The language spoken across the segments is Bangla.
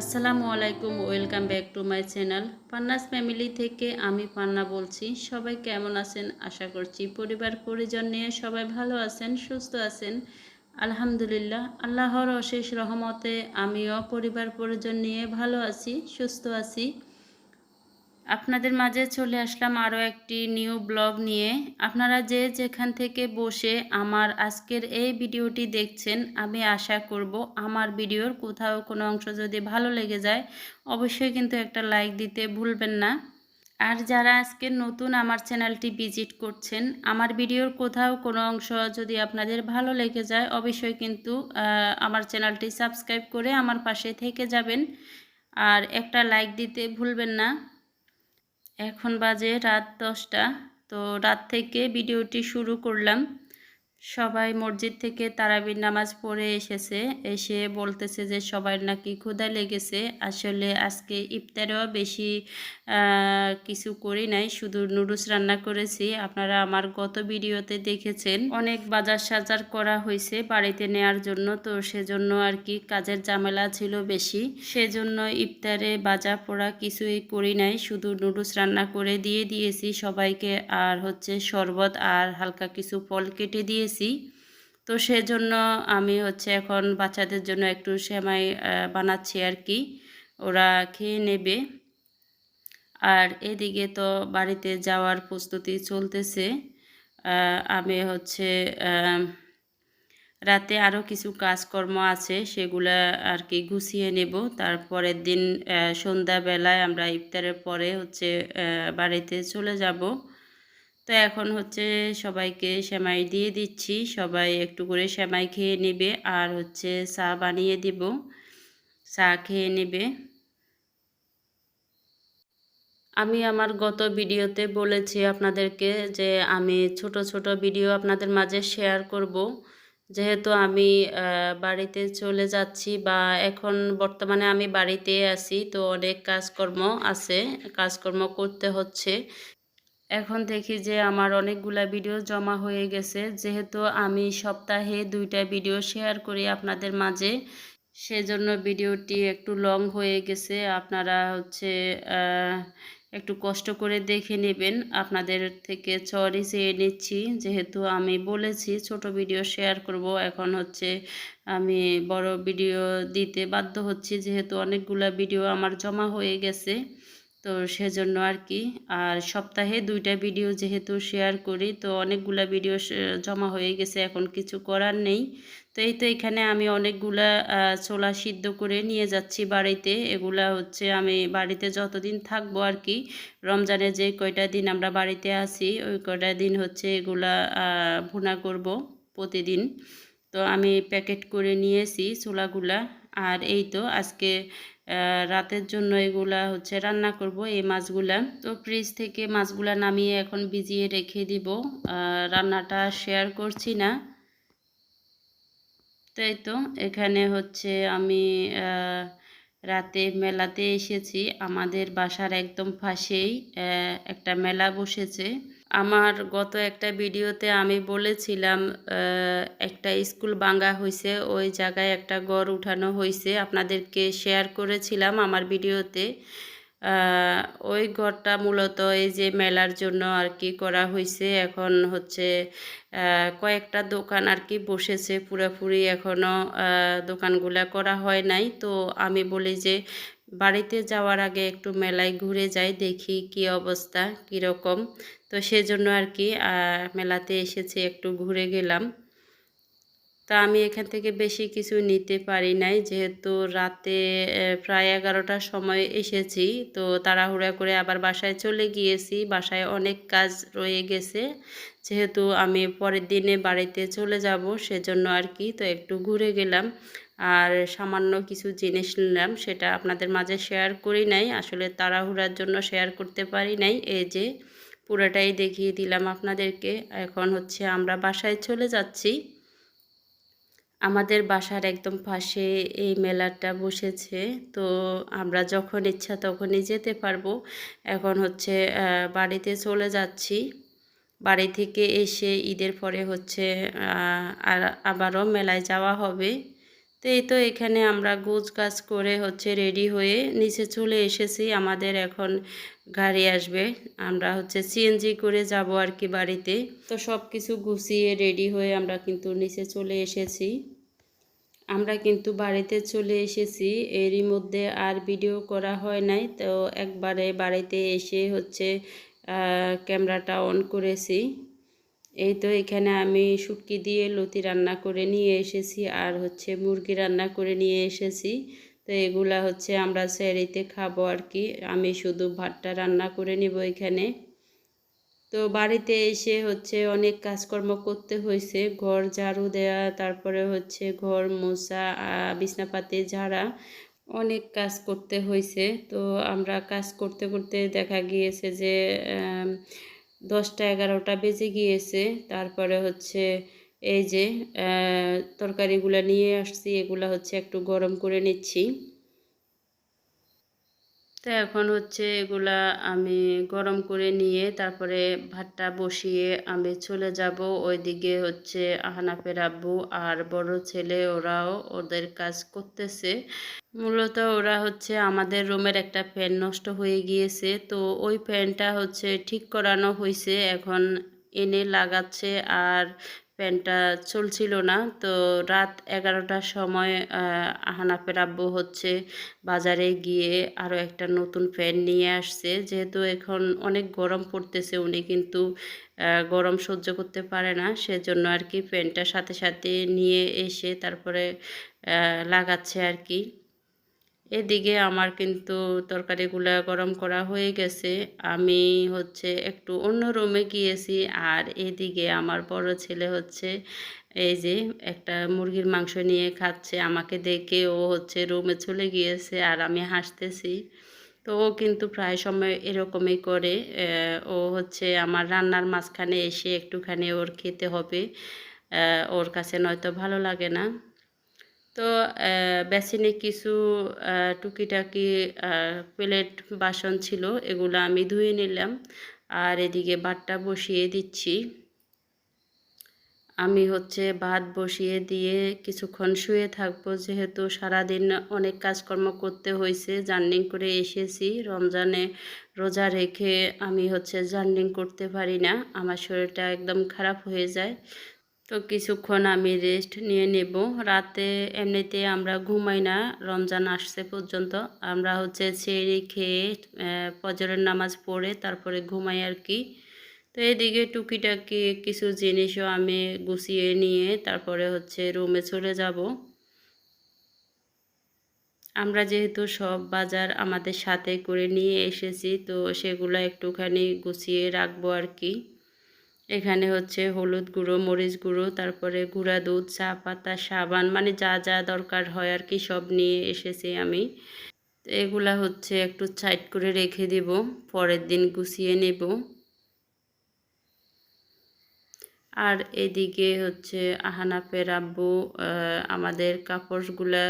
আসসালামু আলাইকুম, welcome back to my channel. Panna's family থেকে আমি পান্না বলছি। সবাই কেমন আছেন? আশা করছি পরিবার পরিজন নিয়ে সবাই ভালো আছেন, সুস্থ আছেন। আলহামদুলিল্লাহ, আল্লাহর অশেষ রহমতে আমিও পরিবার পরিজন নিয়ে ভালো আছি, সুস্থ আছি। আপনাদের মাঝে চলে আসলাম আরও একটি নিউ ব্লগ নিয়ে। আপনারা যে যেখান থেকে বসে আমার আজকের এই ভিডিওটি দেখছেন, আমি আশা করব আমার ভিডিওর কোথাও কোনো অংশ যদি ভালো লেগে যায়, অবশ্যই কিন্তু একটা লাইক দিতে ভুলবেন না। আর যারা আজকে নতুন আমার চ্যানেলটি ভিজিট করছেন, আমার ভিডিওর কোথাও কোনো অংশ যদি আপনাদের ভালো লেগে যায়, অবশ্যই কিন্তু আমার চ্যানেলটি সাবস্ক্রাইব করে আমার পাশে থেকে যাবেন। আর একটা লাইক দিতে ভুলবেন না। এখন বাজে রাত দশটা তো রাত থেকে ভিডিওটি শুরু করলাম। সবাই মসজিদ থেকে তারাবির নামাজ পড়ে এসেছে, এসে বলতেছে যে সবার নাকি ক্ষুধা লেগেছে। আসলে আজকে ইফতারেও বেশি কিছু করি নাই, শুধু নুডলস রান্না করেছি। আপনারা আমার গত ভিডিওতে দেখেছেন, অনেক বাজার সাজার করা হয়েছে বাড়িতে নেয়ার জন্য, তো সেজন্য আর কি কাজের ঝামেলা ছিল বেশি। সেজন্য ইফতারে বাজা পোড়া কিছুই করি নাই, শুধু নুডলস রান্না করে দিয়ে দিয়েছি সবাইকে, আর হচ্ছে শরবত আর হালকা কিছু ফল কেটে দিয়েছি। দিয়েছি তো সেজন্য আমি হচ্ছে এখন বাচ্চাদের জন্য একটু সেমাই বানাচ্ছি আর কি ওরা খেয়ে নেবে। আর এদিকে তো বাড়িতে যাওয়ার প্রস্তুতি চলতেছে। আমি হচ্ছে রাতে আরও কিছু কাজকর্ম আছে, সেগুলা আর কি গুছিয়ে নেব। তারপরের দিন সন্ধ্যাবেলায় আমরা ইফতারের পরে হচ্ছে বাড়িতে চলে যাব। তো এখন হচ্ছে সবাইকে সেমাই দিয়ে দিচ্ছি। সবাই একটু করে সেমাই খেয়ে নেবে আর হচ্ছে চা বানিয়ে দিব। চা খেয়ে নেবে। আমি আমার গত ভিডিওতে বলেছি আপনাদেরকে যে আমি ছোট ছোট ভিডিও আপনাদের মাঝে শেয়ার করব। যেহেতু আমি বাড়িতে চলে যাচ্ছি বা এখন বর্তমানে আমি বাড়িতে আছি, তো অনেক কাজকর্ম আছে, কাজকর্ম করতে হচ্ছে। এখন দেখি যে আমার অনেকগুলা ভিডিও জমা হয়ে গেছে। যেহেতু আমি সপ্তাহে দুইটা ভিডিও শেয়ার করি আপনাদের মাঝে, সেজন্য ভিডিওটি একটু লং হয়ে গেছে। আপনারা হচ্ছে একটু কষ্ট করে দেখে নেবেন। আপনাদের থেকে চরি চেয়ে নিচ্ছি। যেহেতু আমি বলেছি ছোট ভিডিও শেয়ার করব, এখন হচ্ছে আমি বড় ভিডিও দিতে বাধ্য হচ্ছি। যেহেতু অনেকগুলা ভিডিও আমার জমা হয়ে গেছে। তো সেজন্য আর কি। আর সপ্তাহে দুইটা ভিডিও যেহেতু শেয়ার করি, তো অনেকগুলা ভিডিও জমা হয়ে গেছে, এখন কিছু করার নেই। তো এই তো এখানে আমি অনেকগুলা ছোলা সিদ্ধ করে নিয়ে যাচ্ছি বাড়িতে। এগুলা হচ্ছে আমি বাড়িতে যতদিন থাকব আর কি রমজানে যে কয়টা দিন আমরা বাড়িতে আছি, ওই কয়টা দিন হচ্ছে এগুলা ভুনা করব প্রতিদিন। তো আমি প্যাকেট করে নিয়েছি ছোলাগুলা। আর এই তো আজকে রাতের জন্য এগুলা হচ্ছে রান্না করব এই মাছগুলা। তো ফ্রিজ থেকে মাছগুলা নামিয়ে এখন ভিজিয়ে রেখে দিব। রান্নাটা শেয়ার করছি না। তাই তো, এখানে হচ্ছে আমি রাতে মেলাতে এসেছি। আমাদের বাসার একদম পাশেই একটা মেলা বসেছে। আমার গত একটা ভিডিওতে আমি বলেছিলাম একটা স্কুল বাঙ্গা হয়েছে ওই জায়গায় একটা গড় উঠানো হয়েছে আপনাদেরকে শেয়ার করেছিলাম আমার ভিডিওতে। ওই ঘরটা মূলত এই যে মেলার জন্য আর কি করা হয়েছে এখন হচ্ছে কয়েকটা দোকান আর কি বসেছে পুরোপুরি। এখনও দোকানগুলা করা হয় নাই। তো আমি বলি যে, বাড়িতে যাওয়ার আগে একটু মেলায় ঘুরে যাই, দেখি কি অবস্থা কীরকম তো সেজন্য আর কি মেলাতে এসেছি, একটু ঘুরে গেলাম। তা আমি এখান থেকে বেশি কিছু নিতে পারি নাই, যেহেতু রাতে প্রায় এগারোটার সময় এসেছি। তো তাড়াহুড়া করে আবার বাসায় চলে গিয়েছি, বাসায় অনেক কাজ রয়ে গেছে। যেহেতু আমি পরের দিনে বাড়িতে চলে যাব, সেজন্য আর কি, তো একটু ঘুরে গেলাম। আর সামান্য কিছু জিনিস নিলাম, সেটা আপনাদের মাঝে শেয়ার করি নাই, আসলে তাড়াহুড়ার জন্য শেয়ার করতে পারি নাই, এই যে পুরোটাই দেখিয়ে দিলাম আপনাদেরকে। এখন হচ্ছে আমরা বাসায় চলে যাচ্ছি। আমাদের বাসার একদম পাশে এই মেলাটা বসেছে। তো আমরা যখন ইচ্ছা তখনই যেতে পারব। এখন হচ্ছে বাড়িতে চলে যাচ্ছি। বাড়ি থেকে এসে ঈদের পরে হচ্ছে আর আবারও মেলায় যাওয়া হবে। তো এই তো এখানে আমরা গোছ গাছ করে হচ্ছে রেডি হয়ে নিচে চলে এসেছি। আমাদের এখন গাড়ি আসবে। আমরা হচ্ছে সিএনজি করে যাব আর কি বাড়িতে। তো সব কিছু গুছিয়ে রেডি হয়ে আমরা কিন্তু নিচে চলে এসেছি। আমরা কিন্তু বাড়িতে চলে এসেছি। এরই মধ্যে আর ভিডিও করা হয় নাই। তো একবারে বাড়িতে এসে হচ্ছে ক্যামেরাটা অন করেছি। এই তো এখানে আমি শুটকি দিয়ে লতি রান্না করে নিয়ে এসেছি, আর হচ্ছে মুরগি রান্না করে নিয়ে এসেছি। তো এগুলা হচ্ছে আমরা স্যারিতে খাব আর কি। আমি শুধু ভাতটা রান্না করে নিব এখানে। তো বাড়িতে এসে হচ্ছে অনেক কাজকর্ম করতে হয়েছে। ঘর ঝাড়ু দেওয়া তারপরে হচ্ছে ঘর মোছা বিছনাপাতি ঝাড়া, অনেক কাজ করতে হয়েছে। তো আমরা কাজ করতে করতে দেখা গিয়েছে যে দশটা এগারোটা বেজে গিয়েছে। তারপরে হচ্ছে এই যে তরকারিগুলো নিয়ে আসছি। এগুলো হচ্ছে একটু গরম করে নিচ্ছি। তো এখন হচ্ছে এগুলা আমি গরম করে নিয়ে তারপরে ভাতটা বসিয়ে আমি চলে যাব ওইদিকে হচ্ছে আহানাফের আব্বু আর বড় ছেলে ওরাও ওদের কাজ করতেছে। মূলত ওরা হচ্ছে আমাদের রুমের একটা ফ্যান নষ্ট হয়ে গিয়েছে, তো ওই ফ্যানটা হচ্ছে ঠিক করানো হয়েছে এখন এনে লাগাচ্ছে আর ফ্যানটা চলছিল না। তো রাত এগারোটার সময় হানাফের আব্বু হচ্ছে বাজারে গিয়ে আরও একটা নতুন ফ্যান নিয়ে আসছে। যেহেতু এখন অনেক গরম পড়তেছে, উনি কিন্তু গরম সহ্য করতে পারে না। সেজন্য আর কি ফ্যানটা সাথে সাথে নিয়ে এসে তারপরে লাগাচ্ছে আর কি। এদিকে আমার কিন্তু তরকারিগুলো গরম করা হয়ে গেছে। আমি হচ্ছে একটু অন্য রুমে গিয়েছি আর এদিকে আমার বড় ছেলে হচ্ছে এই যে একটা মুরগির মাংস নিয়ে খাচ্ছে। আমাকে দেখে ও হচ্ছে রুমে চলে গিয়েছে আর আমি হাসতেছি। তো ও কিন্তু প্রায় সময় এরকমই করে। ও হচ্ছে আমার রান্নার মাঝখানে এসে একটুখানি ওর খেতে হবে। ওর কাছে নয়তো ভালো লাগে না। তো বেসিনে কিছু টুকিটাকি প্লেট বাসন ছিল, এগুলো আমি ধুয়ে নিলাম। আর এদিকে ভাতটা বসিয়ে দিচ্ছি। আমি হচ্ছে ভাত বসিয়ে দিয়ে কিছুক্ষণ শুয়ে থাকব, যেহেতু সারাদিন অনেক কাজকর্ম করতে হয়েছে জার্নিং করে এসেছি। রমজানে রোজা রেখে আমি হচ্ছে জার্নিং করতে পারি না, আমার শরীরটা একদম খারাপ হয়ে যায়। তো কিছুক্ষণ আমি রেস্ট নিয়ে নেব। রাতে এমনিতে আমরা ঘুমাই না, রমজান আসছে পর্যন্ত। আমরা হচ্ছে ছেড়ে খেয়ে ফজরের নামাজ পড়ে তারপরে ঘুমাই আর কি। তো এদিকে টুকিটাকি কিছু জিনিসও আমি গুছিয়ে নিয়ে তারপরে হচ্ছে রুমে চলে যাব। আমরা যেহেতু সব বাজার আমাদের সাথে করে নিয়ে এসেছি, তো সেগুলো একটুখানি গুছিয়ে রাখব আর কি। এখানে হচ্ছে হলুদ গুঁড়ো, মরিচ গুঁড়ো, তারপরে গুঁড়া দুধ, চা পাতা, সাবান মানে যা যা দরকার হয় আর কি সব নিয়ে এসেছি আমি। এগুলা হচ্ছে একটু সাইড করে রেখে দিব, পরের দিন গুছিয়ে নেব। আর এদিকে হচ্ছে আহানাফের আব্বু আমাদের কাপড়গুলা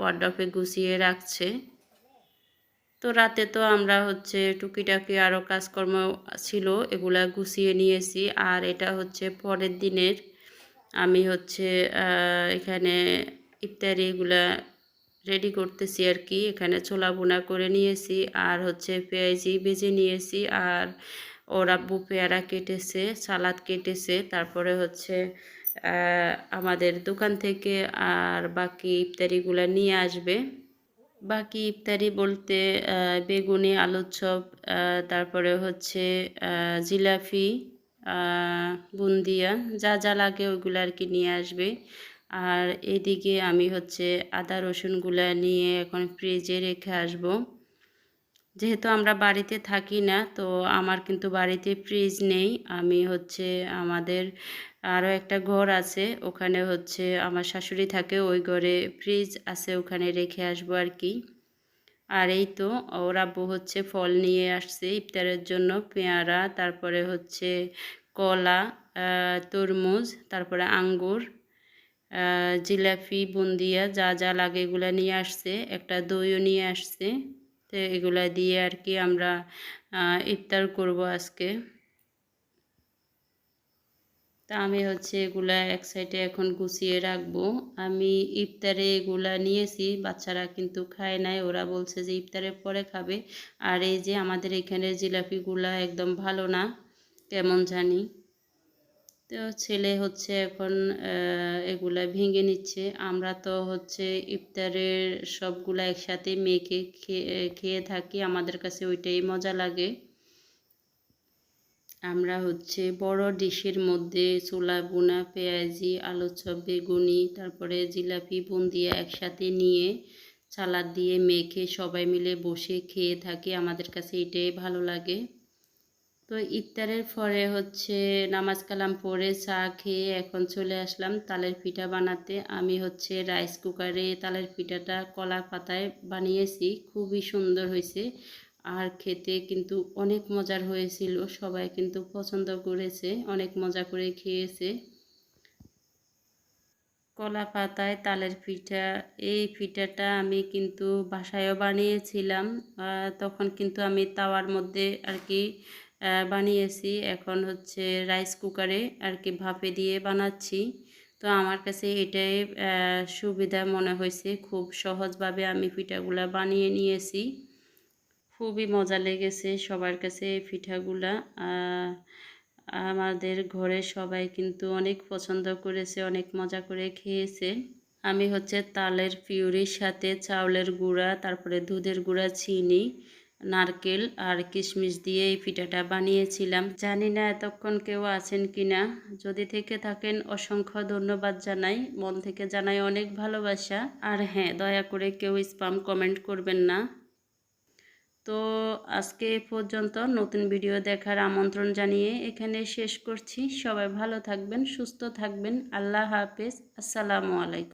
ওয়ার্ডপে গুছিয়ে রাখছে। তো রাতে তো আমরা হচ্ছে টুকিটাকি আরও কাজকর্ম ছিল, এগুলা গুছিয়ে নিয়েছি। আর এটা হচ্ছে পরের দিনের। আমি হচ্ছে এখানে ইফতারিগুলা রেডি করতেছি আর কি এখানে ছোলা বোনা করে নিয়েছি আর হচ্ছে পেঁয়াজি ভেজে নিয়েছি। আর ওর আব্বু পেয়ারা কেটেছে, সালাদ কেটেছে। তারপরে হচ্ছে আমাদের দোকান থেকে আর বাকি ইফতারিগুলা নিয়ে আসবে। বাকি ইফতারি বলতে বেগুনি, আলুর চপ তারপরে হচ্ছে জিলাফি বুন্দিয়া, যা যা লাগে ওইগুলো আর কি নিয়ে আসবে। আর এদিকে আমি হচ্ছে আদা রসুনগুলা নিয়ে এখন ফ্রিজে রেখে আসব। যেহেতু আমরা বাড়িতে থাকি না, তো আমার কিন্তু বাড়িতে ফ্রিজ নেই। আমি হচ্ছে আমাদের আরও একটা ঘর আছে, ওখানে হচ্ছে আমার শাশুড়ি থাকে, ওই ঘরে ফ্রিজ আছে, ওখানে রেখে আসব আর কি। আর এই তো, ওর আব্বু হচ্ছে ফল নিয়ে আসছে ইফতারের জন্য, পেয়ারা, তারপরে হচ্ছে কলা তরমুজ, তারপরে আঙ্গুর জিলাপি, বুন্দিয়া, যা যা লাগে এগুলো নিয়ে আসছে, একটা দইও নিয়ে আসছে। তো এগুলা দিয়ে আর কি আমরা ইফতার করব আজকে। তা আমি হচ্ছে এগুলা এক সাইডে এখন গুছিয়ে রাখব। আমি ইফতারে এগুলা নিয়েছি, বাচ্চারা কিন্তু খায় নাই, ওরা বলছে যে ইফতারের পরে খাবে। আর এই যে আমাদের এখানের জিলাপিগুলা একদম ভালো না, কেমন জানি। তো ছেলে হচ্ছে এখন এগুলা ভেঙে নিচ্ছে। আমরা তো হচ্ছে ইফতারের সবগুলা একসাথে মেখে খেয়ে থাকি, আমাদের কাছে ওইটাই মজা লাগে। আমরা হচ্ছে বড় ডিশের মধ্যে ছোলা বোনা পেঁয়াজি, আলু চপ, বেগুনি, তারপরে জিলাপি, বুন্দিয়া একসাথে নিয়ে সালাদ দিয়ে মেখে সবাই মিলে বসে খেয়ে থাকি। আমাদের কাছে এটাই ভালো লাগে। তো ইফতারের পরে হচ্ছে নামাজ কালাম পরে চা খেয়ে এখন চলে আসলাম তালের পিঠা বানাতে। আমি হচ্ছে রাইস কুকারে তালের পিঠাটা কলা পাতায় বানিয়েছি, খুবই সুন্দর হয়েছে। আর খেতে কিন্তু অনেক মজার হয়েছিল, সবাই কিন্তু পছন্দ করেছে, অনেক মজা করে খেয়েছে। কলা পাতায় তালের পিঠা, এই পিঠাটা আমি কিন্তু বাসায়ও বানিয়েছিলাম। তখন কিন্তু আমি তাওয়ার মধ্যে আর কি বানিয়েছি। এখন হচ্ছে রাইস কুকারে আর কি ভাপে দিয়ে বানাচ্ছি। তো আমার কাছে এটাই সুবিধা মনে হয়েছে। খুব সহজভাবে আমি পিঠাগুলা বানিয়ে নিয়েছি। খুবই মজা লেগেছে সবার কাছে এই পিঠাগুলা। আমাদের ঘরে সবাই কিন্তু অনেক পছন্দ করেছে, অনেক মজা করে খেয়েছে। আমি হচ্ছে তালের পিউরির সাথে চাউলের গুঁড়া, তারপরে দুধের গুঁড়া, চিনি নারকেল আর কিশমিশ দিয়ে এই পিঠাটা বানিয়েছিলাম। জানি না এতক্ষণ কেউ আছেন কি না যদি থেকে থাকেন, অসংখ্য ধন্যবাদ জানাই। মন থেকে জানাই অনেক ভালোবাসা। আর হ্যাঁ দয়া করে কেউ স্পাম কমেন্ট করবেন না। তো আজকে এ পর্যন্ত নতুন ভিডিও দেখার আমন্ত্রণ জানিয়ে এখানে শেষ করছি। সবাই ভালো থাকবেন, সুস্থ থাকবেন। আল্লাহ হাফেজ। আসসালামু আলাইকুম।